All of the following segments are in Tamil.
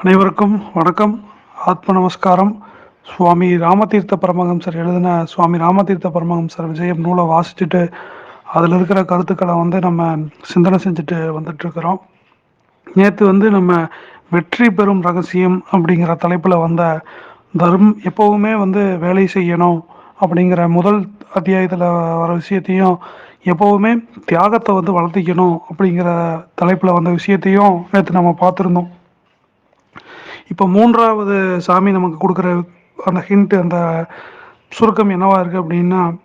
அனைவருக்கும் வணக்கம். ஆத்ம நமஸ்காரம். சுவாமி ராமதீர்த்த பரமஹம்சர் எழுதின சுவாமி ராமதீர்த்த பரமஹம்சர் விஜயம் நூலை வாசிச்சுட்டு அதில் இருக்கிற கருத்துக்களை வந்து நம்ம சிந்தனை செஞ்சுட்டு வந்துட்டுருக்கிறோம். நேற்று வந்து நம்ம வெற்றி பெறும் ரகசியம் அப்படிங்கிற தலைப்பில் வந்த தர்ம் எப்போவுமே வந்து வேலை செய்யணும் அப்படிங்கிற முதல் அத்தியாயத்தில் வர விஷயத்தையும் எப்போவுமே தியாகத்தை வந்து வளர்த்திக்கணும் அப்படிங்கிற தலைப்பில் வந்த விஷயத்தையும் நேற்று நம்ம பார்த்துருந்தோம். இப்போ மூன்றாவது சாமி நமக்கு கொடுக்குற அந்த ஹிண்ட் அந்த சுருக்கம் என்னவா இருக்குது அப்படின்னா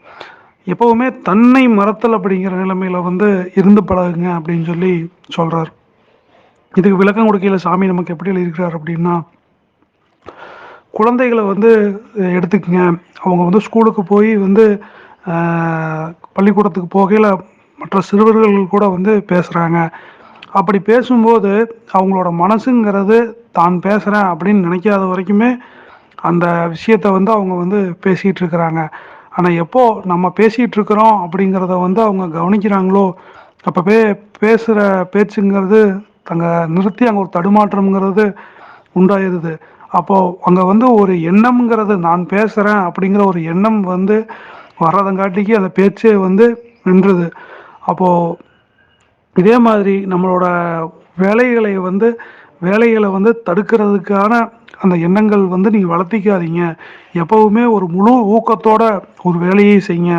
எப்போவுமே தன்னை மறத்தல் அப்படிங்கிற நிலைமையில் வந்து இருந்து பழகுங்க அப்படின்னு சொல்லி சொல்கிறார் இதுக்கு விளக்கம் கொடுக்கையில் சாமி நமக்கு எப்படி எழுதியிருக்கிறார் அப்படின்னா குழந்தைகளை வந்து எடுத்துக்கங்க. அவங்க வந்து ஸ்கூலுக்கு போய் வந்து பள்ளிக்கூடத்துக்கு போகையில் மற்ற சிறுவர்கள் கூட வந்து பேசுகிறாங்க அப்படி பேசும்போது அவங்களோட மனசுங்கிறது தான் பேசுகிறேன் அப்படின்னு நினைக்காத வரைக்குமே அந்த விஷயத்த வந்து அவங்க வந்து பேசிகிட்டு இருக்கிறாங்க ஆனால் எப்போ நம்ம பேசிகிட்டு இருக்கிறோம் அப்படிங்கிறத வந்து அவங்க கவனிக்கிறாங்களோ அப்போவே பேசுகிற பேச்சுங்கிறது தங்க நிறுத்தி அங்கே ஒரு தடுமாற்றம்ங்கிறது உண்டாயிருது. அப்போது அங்கே வந்து ஒரு எண்ணம்ங்கிறது நான் பேசுகிறேன் அப்படிங்கிற ஒரு எண்ணம் வந்து வர்றதங்காட்டிக்கு அந்த பேச்சே வந்து நின்றுது. அப்போது இதே மாதிரி நம்மளோட வேலைகளை வந்து வேலைகளை வந்து தடுக்கிறதுக்கான அந்த எண்ணங்கள் வந்து நீங்கள் வளர்த்திக்காதீங்க. எப்போவுமே ஒரு முழு ஊக்கத்தோட ஒரு வேலையை செய்யுங்க.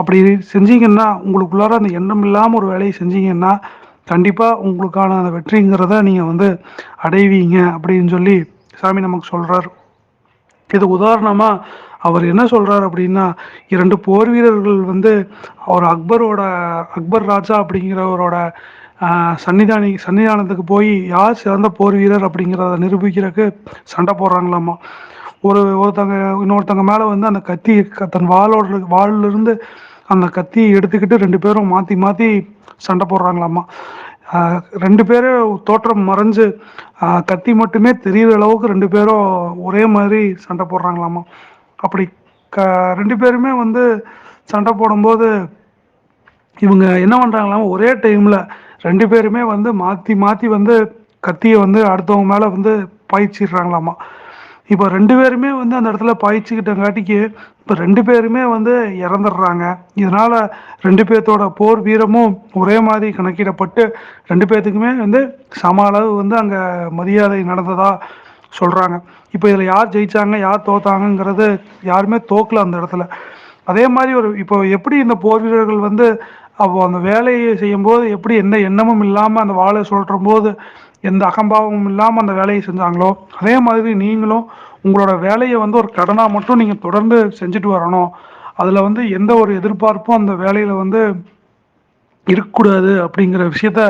அப்படி செஞ்சீங்கன்னா உங்களுக்குள்ளார அந்த எண்ணம் இல்லாமல் ஒரு வேலையை செஞ்சீங்கன்னா கண்டிப்பாக உங்களுக்கான அந்த வெற்றிங்கிறத நீங்கள் வந்து அடைவீங்க அப்படின்னு சொல்லி சாமி நமக்கு சொல்கிறார் இது உதாரணமாக அவர் என்ன சொல்கிறார் அப்படின்னா இரண்டு போர் வீரர்கள் வந்து அவர் அக்பரோட அக்பர் ராஜா அப்படிங்கிறவரோட சன்னிதானி சன்னிதானத்துக்கு போய் யார் சிறந்த போர் வீரர் அப்படிங்கிறத நிரூபிக்கிறதுக்கு சண்டை போடுறாங்களாமா? ஒரு ஒருத்தங்க இன்னொருத்தங்க மேலே வந்து அந்த கத்தி தன் வாளோட வாளிலிருந்து அந்த கத்தியை எடுத்துக்கிட்டு ரெண்டு பேரும் மாற்றி மாற்றி சண்டை போடுறாங்களாமா? ரெண்டு பேரும் தோற்றம் மறைஞ்சு கத்தி மட்டுமே தெரியிற அளவுக்கு ரெண்டு பேரும் ஒரே மாதிரி சண்டை போடுறாங்களாமா? அப்படி க ரெண்டு பேருமே வந்து சண்டை போடும்போது இவங்க என்ன பண்ணுறாங்களாமா ஒரே டைமில் ரெண்டு பேருமே வந்து மாற்றி மாற்றி வந்து கத்தியை வந்து அடுத்தவங்க மேலே வந்து பாய்ச்சிடுறாங்களாமா. இப்போ ரெண்டு பேருமே வந்து அந்த இடத்துல பாய்ச்சிக்கிட்டங்காட்டிக்கு இப்போ ரெண்டு பேருமே வந்து இறந்துடுறாங்க. இதனால் ரெண்டு பேர்த்தோட போர் வீரமும் ஒரே மாதிரி கணக்கிடப்பட்டு ரெண்டு பேர்த்துக்குமே வந்து சம அளவு வந்து அங்கே மரியாதை நடந்ததாக சொல்கிறாங்க இப்போ இதில் யார் ஜெயித்தாங்க யார் தோத்தாங்கங்கிறது யாருமே தோக்கல அந்த இடத்துல. அதே மாதிரி ஒரு இப்போ எப்படி இந்த போர் வீரர்கள் வந்து அப்போ அந்த வேலையை செய்யும்போது எப்படி எந்த எண்ணமும் இல்லாமல் அந்த வாழை சொல்கிற போது எந்த அகம்பாவமும் இல்லாமல் அந்த வேலையை செஞ்சாங்களோ அதே மாதிரி நீங்களும் உங்களோட வேலையை வந்து ஒரு கடனாக மட்டும் நீங்கள் தொடர்ந்து செஞ்சுட்டு வரணும். அதில் வந்து எந்த ஒரு எதிர்பார்ப்பும் அந்த வேலையில் வந்து இருக்கக்கூடாது அப்படிங்கிற விஷயத்த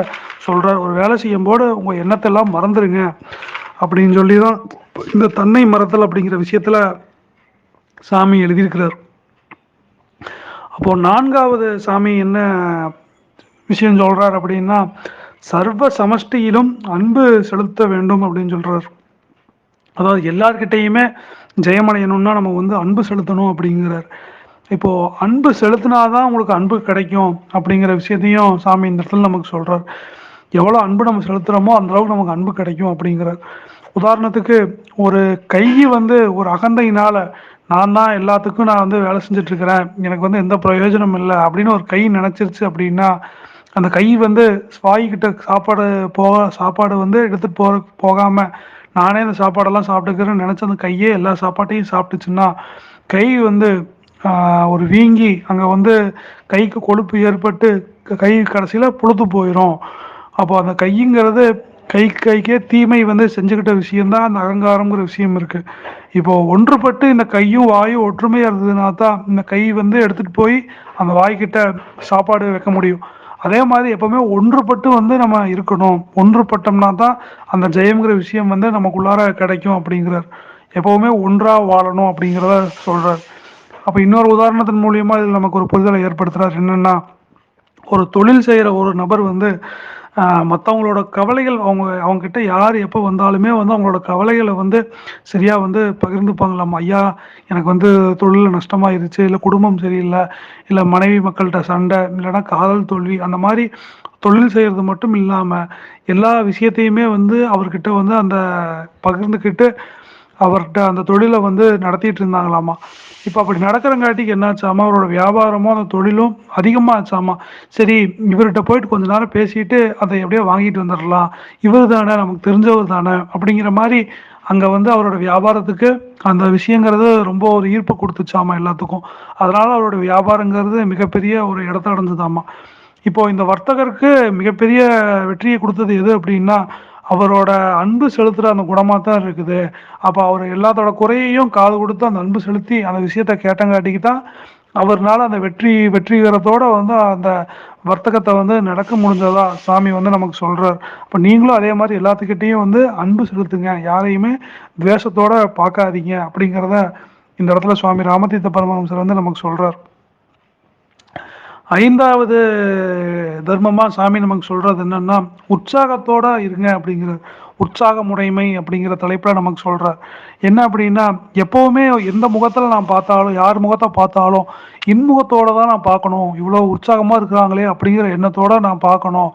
சொல்கிறார் ஒரு வேலை செய்யும்போது உங்கள் எண்ணத்தெல்லாம் மறந்துடுங்க அப்படின்னு சொல்லி தான் இந்த தன்னை மரத்தல் அப்படிங்கிற விஷயத்தில் சாமி எழுதியிருக்கிறார். அப்போது நான்காவது சாமி என்ன விஷயம் சொல்கிறார் அப்படின்னா சர்வ சமஷ்டியிலும் அன்பு செலுத்த வேண்டும் அப்படின்னு சொல்கிறார் அதாவது எல்லார்கிட்டையுமே ஜெயமடையணும்னா நம்ம வந்து அன்பு செலுத்தணும் அப்படிங்கிறார். இப்போது அன்பு செலுத்தினாதான் உங்களுக்கு அன்பு கிடைக்கும் அப்படிங்கிற விஷயத்தையும் சாமி இந்த இடத்துல நமக்கு சொல்கிறார் எவ்வளோ அன்பு நம்ம செலுத்துகிறோமோ அந்த அளவுக்கு நமக்கு அன்பு கிடைக்கும் அப்படிங்கிறார். உதாரணத்துக்கு ஒரு கை வந்து ஒரு அகந்தையினால் நான் தான் எல்லாத்துக்கும் நான் வந்து வேலை செஞ்சிட்ருக்கிறேன். எனக்கு வந்து எந்த பிரயோஜனம் இல்லை அப்படின்னு ஒரு கை நினச்சிருச்சு அப்படின்னா அந்த கை வந்து வாய்கிட்ட சாப்பாடு போக சாப்பாடு வந்து எடுத்துகிட்டு போக போகாமல் நானே இந்த சாப்பாடெல்லாம் சாப்பிட்டுக்கிறேன்னு நினச்ச அந்த கையே எல்லா சாப்பாட்டையும் சாப்பிட்டுச்சுன்னா கை வந்து ஒரு வீங்கி அங்கே வந்து கைக்கு கொழுப்பு ஏற்பட்டு கை கடைசியில் புழுத்து போயிடும் அப்போ அந்த கைங்கிறது கை கைக்கே தீமை வந்து செஞ்சுக்கிட்ட விஷயம்தான் அந்த அகங்காரங்கிற விஷயம் இருக்குது இப்போ ஒன்றுபட்டு இந்த கையும் வாயும் ஒற்றுமையாக இருந்ததுனா தான் இந்த கை வந்து எடுத்துகிட்டு போய் அந்த வாய்க்கிட்ட சாப்பாடு வைக்க முடியும். அதே மாதிரி எப்போவுமே ஒன்றுபட்டு வந்து நம்ம இருக்கணும். ஒன்றுபட்டோம்னா தான் அந்த ஜெயம்ங்கிற விஷயம் வந்து நமக்குள்ளார கிடைக்கும் அப்படிங்கிறார். எப்போவுமே ஒன்றாக வாழணும் அப்படிங்கிறத சொல்கிறார் அப்போ இன்னொரு உதாரணத்தின் மூலியமா இதில் நமக்கு ஒரு புரிதலை ஏற்படுத்துகிறார் என்னென்னா ஒரு தொழில் செய்கிற ஒரு நபர் வந்து மற்றவங்களோட கவலைகள் அவங்க அவங்கக்கிட்ட யார் எப்போ வந்தாலுமே வந்து அவங்களோட கவலைகளை வந்து சரியாக வந்து பகிர்ந்துப்பாங்களாம். ஐயா எனக்கு வந்து தொழில் நஷ்டமாயிருச்சு இல்லை குடும்பம் சரியில்லை இல்லை மனைவி மக்கள்கிட்ட சண்டை இல்லைன்னா காதல் தோல்வி அந்த மாதிரி தொழில் செய்கிறது மட்டும் இல்லாமல் எல்லா விஷயத்தையுமே வந்து அவர்கிட்ட வந்து அந்த பகிர்ந்துக்கிட்டு அவர்கிட்ட அந்த தொழிலை வந்து நடத்திட்டு இருந்தாங்களாமா? இப்போ அப்படி நடக்கிறங்காட்டிக்கு என்னாச்சாமா? அவரோட வியாபாரமும் அந்த தொழிலும் அதிகமாக ஆச்சாமா சரி இவர்கிட்ட போயிட்டு கொஞ்ச நேரம் பேசிட்டு அதை எப்படியோ வாங்கிட்டு வந்துடலாம். இவர் தானே நமக்கு தெரிஞ்சவர் தானே அப்படிங்கிற மாதிரி அங்கே வந்து அவரோட வியாபாரத்துக்கு அந்த விஷயங்கிறது ரொம்ப ஒரு ஈர்ப்பு கொடுத்துச்சாமா எல்லாத்துக்கும். அதனால அவரோட வியாபாரங்கிறது மிகப்பெரிய ஒரு இடத்த அடைஞ்சதாமா. இப்போ இந்த வர்த்தகருக்கு மிகப்பெரிய வெற்றியை கொடுத்தது எது அப்படின்னா அவரோட அன்பு செலுத்துகிற அந்த குணமாக தான் இருக்குது. அப்போ அவர் எல்லாத்தோட குறையையும் காது கொடுத்து அந்த அன்பு செலுத்தி அந்த விஷயத்த கேட்டங்காட்டிக்கு தான் அவர்னால அந்த வெற்றி வெற்றிகரத்தோட வந்து அந்த வர்த்தகத்தை வந்து நடக்க முடிஞ்சதா சாமி வந்து நமக்கு சொல்றார். அப்போ நீங்களும் அதே மாதிரி எல்லாத்துக்கிட்டையும் வந்து அன்பு செலுத்துங்க. யாரையுமே துவேஷத்தோட பார்க்காதீங்க அப்படிங்கிறத இந்த இடத்துல சுவாமி ராமதீர்த்த பரமஹம்சர் வந்து நமக்கு சொல்றார். ஐந்தாவது தர்மமாக சாமி நமக்கு சொல்கிறது என்னென்னா உற்சாகத்தோடு இருங்க அப்படிங்கிற உற்சாக முறைமை அப்படிங்கிற தலைப்பில் நமக்கு சொல்கிறார் என்ன அப்படின்னா எப்போவுமே எந்த முகத்தில் நான் பார்த்தாலும் யார் முகத்தை பார்த்தாலும் இன்முகத்தோடு தான் நான் பார்க்கணும். இவ்வளோ உற்சாகமாக இருக்கிறாங்களே அப்படிங்கிற எண்ணத்தோடு நான் பார்க்கணும்.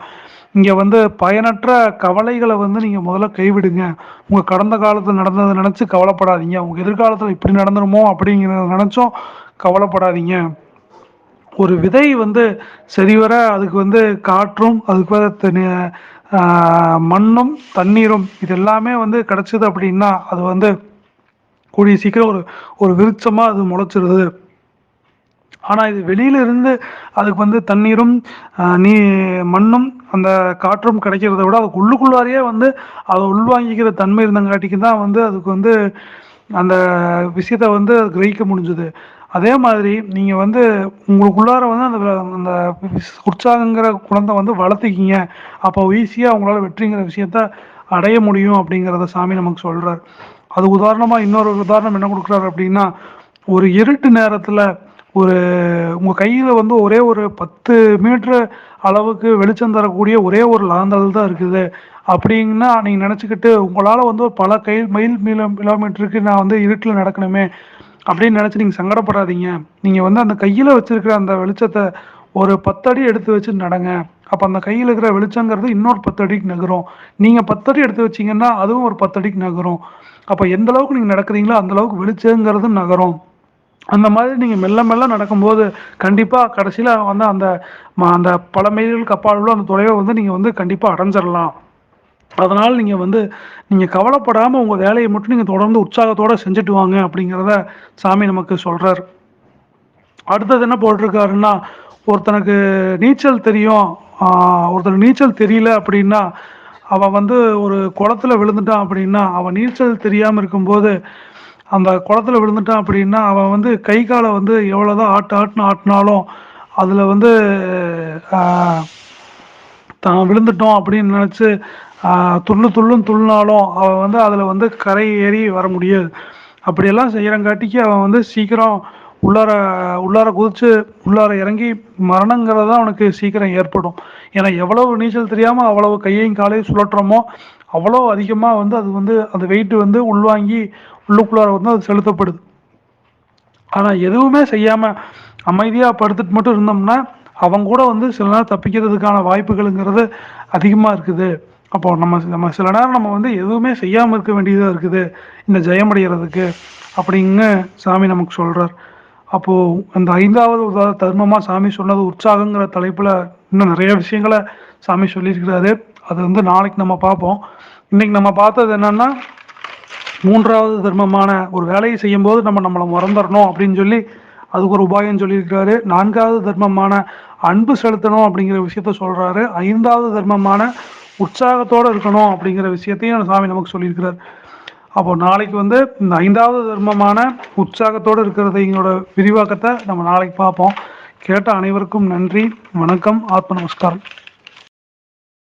இங்கே வந்து பயனற்ற கவலைகளை வந்து நீங்கள் முதல்ல கைவிடுங்க. உங்கள் கடந்த காலத்தில் நடந்ததை நினச்சி கவலைப்படாதீங்க. உங்கள் எதிர்காலத்தில் இப்படி நடந்துருமோ அப்படிங்கிறத நினச்சும் கவலைப்படாதீங்க. ஒரு விதை வந்து சரிவர அதுக்கு வந்து காற்றும் அதுக்கு வர மண்ணும் தண்ணீரும் இது எல்லாமே வந்து கிடச்சிது அப்படின்னா அது வந்து கூடிய சீக்கிரம் ஒரு ஒரு விருட்சமாக அது முளைச்சிருது. ஆனால் இது வெளியில இருந்து அதுக்கு வந்து தண்ணீரும் நீ மண்ணும் அந்த காற்றும் கிடைக்கிறத விட அதுக்கு உள்ளுக்குள்ளாரையே வந்து அதை உள்வாங்கிக்கிற தன்மை இருந்தங்காட்டிக்கு தான் வந்து அதுக்கு வந்து அந்த விஷயத்த வந்து கிரகிக்க முடிஞ்சுது. அதே மாதிரி நீங்கள் வந்து உங்களுக்குள்ளார வந்து அந்த அந்த உற்சாகங்கிற குழந்தை வந்து வளர்த்துக்கிங்க. அப்போ ஈஸியாக உங்களால் வெற்றிங்கிற விஷயத்த அடைய முடியும் அப்படிங்கிறத சாமி நமக்கு சொல்கிறார் அது உதாரணமாக இன்னொரு உதாரணம் என்ன கொடுக்குறாரு அப்படின்னா ஒரு இருட்டு நேரத்தில் ஒரு உங்கள் கையில் வந்து ஒரே ஒரு பத்து மீட்ரு அளவுக்கு வெளிச்சம் தரக்கூடிய ஒரே ஒரு லாந்தல் தான் இருக்குது. அப்படின்னா நீங்கள் நினச்சிக்கிட்டு உங்களால் வந்து ஒரு பல கை மைல் மீல கிலோமீட்டருக்கு நான் வந்து இருட்டில் நடக்கணுமே. அப்படின்னு நினச்சி நீங்கள் சங்கடப்படாதீங்க. நீங்கள் வந்து அந்த கையில் வச்சுருக்கிற அந்த வெளிச்சத்தை ஒரு பத்தடி எடுத்து வச்சு நடங்க. அப்போ அந்த கையில் இருக்கிற வெளிச்சங்கிறது இன்னொரு பத்தடிக்கு நகரும். நீங்கள் பத்தடி எடுத்து வச்சிங்கன்னா அதுவும் ஒரு பத்தடிக்கு நகரும். அப்போ எந்த அளவுக்கு நீங்கள் நடக்கிறீங்களோ அந்த அளவுக்கு வெளிச்சங்கிறது நகரும். அந்த மாதிரி நீங்கள் மெல்ல மெல்ல நடக்கும்போது கண்டிப்பாக கடைசியில் வந்து அந்த அந்த பல மைல்களுக்கு அப்பால் உள்ள அந்த தொலைவை வந்து நீங்கள் வந்து கண்டிப்பாக அடைஞ்சிடலாம் அதனால் நீங்கள் வந்து நீங்கள் கவலைப்படாமல் உங்கள் வேலையை மட்டும் நீங்கள் தொடர்ந்து உற்சாகத்தோடு செஞ்சுட்டு வாங்க அப்படிங்கிறத சாமி நமக்கு சொல்கிறார் அடுத்தது என்ன போட்டிருக்காருன்னா ஒருத்தனுக்கு நீச்சல் தெரியும். ஒருத்தனுக்கு நீச்சல் தெரியல அப்படின்னா அவன் வந்து ஒரு குளத்துல விழுந்துட்டான் அப்படின்னா அவன் நீச்சல் தெரியாமல் இருக்கும்போது அந்த குளத்துல விழுந்துட்டான் அப்படின்னா அவன் வந்து கை காலை வந்து எவ்வளோதான் ஆட்டு ஆட்டுன்னு ஆட்டினாலும் அதில் வந்து தான் விழுந்துட்டோம் அப்படின்னு நினச்சி துள்ளு துள்ளும் துள்ளினாலும் அவன் வந்து அதில் வந்து கரை ஏறி வர முடியாது. அப்படியெல்லாம் செய்கிறங்காட்டிக்கு அவன் வந்து சீக்கிரம் உள்ளார உள்ளார குதித்து உள்ளார இறங்கி மரணங்கிறது தான் அவனுக்கு சீக்கிரம் ஏற்படும். ஏன்னா எவ்வளவு நீச்சல் தெரியாமல் அவ்வளவு கையையும் காலையும் சுழற்றுறோமோ அவ்வளோ அதிகமாக வந்து அது வந்து அந்த வெயிட் வந்து உள்வாங்கி உள்ளுக்குள்ளார வந்து அது செலுத்தப்படுது. ஆனால் எதுவுமே செய்யாமல் அமைதியாக படுத்துட்டு மட்டும் இருந்தோம்னா அவங்க கூட வந்து சில நேரம் தப்பிக்கிறதுக்கான வாய்ப்புகளுங்கிறது அதிகமாக இருக்குது. அப்போ நம்ம நம்ம சில நேரம் நம்ம வந்து எதுவுமே செய்யாமல் இருக்க வேண்டியதாக இருக்குது. இந்த ஜெயமடைகிறதுக்கு அப்படின்னு சாமி நமக்கு சொல்கிறார் அப்போது அந்த ஐந்தாவது உதார தர்மமாக சாமி சொன்னது உற்சாகங்கிற தலைப்பில் இன்னும் நிறைய விஷயங்களை சாமி சொல்லியிருக்கிறாரு. அது வந்து நாளைக்கு நம்ம பார்ப்போம். இன்றைக்கி நம்ம பார்த்தது என்னென்னா மூன்றாவது தர்மமான ஒரு வேலையை செய்யும்போது நம்ம நம்மளை மறந்துடணும் அப்படின்னு சொல்லி அதுக்கு ஒரு உபாயம் சொல்லியிருக்கிறாரு. நான்காவது தர்மமான அன்பு செலுத்தணும் அப்படிங்கிற விஷயத்த சொல்கிறாரு ஐந்தாவது தர்மமான உற்சாகத்தோடு இருக்கணும் அப்படிங்கிற விஷயத்தையும் சாமி நமக்கு சொல்லியிருக்கிறார். அப்போ நாளைக்கு வந்து இந்த ஐந்தாவது தர்மமான உற்சாகத்தோடு இருக்கிறத எங்களோட விரிவாக்கத்தை நம்ம நாளைக்கு பார்ப்போம். கேட்ட அனைவருக்கும் நன்றி வணக்கம் ஆத்ம நமஸ்காரம்.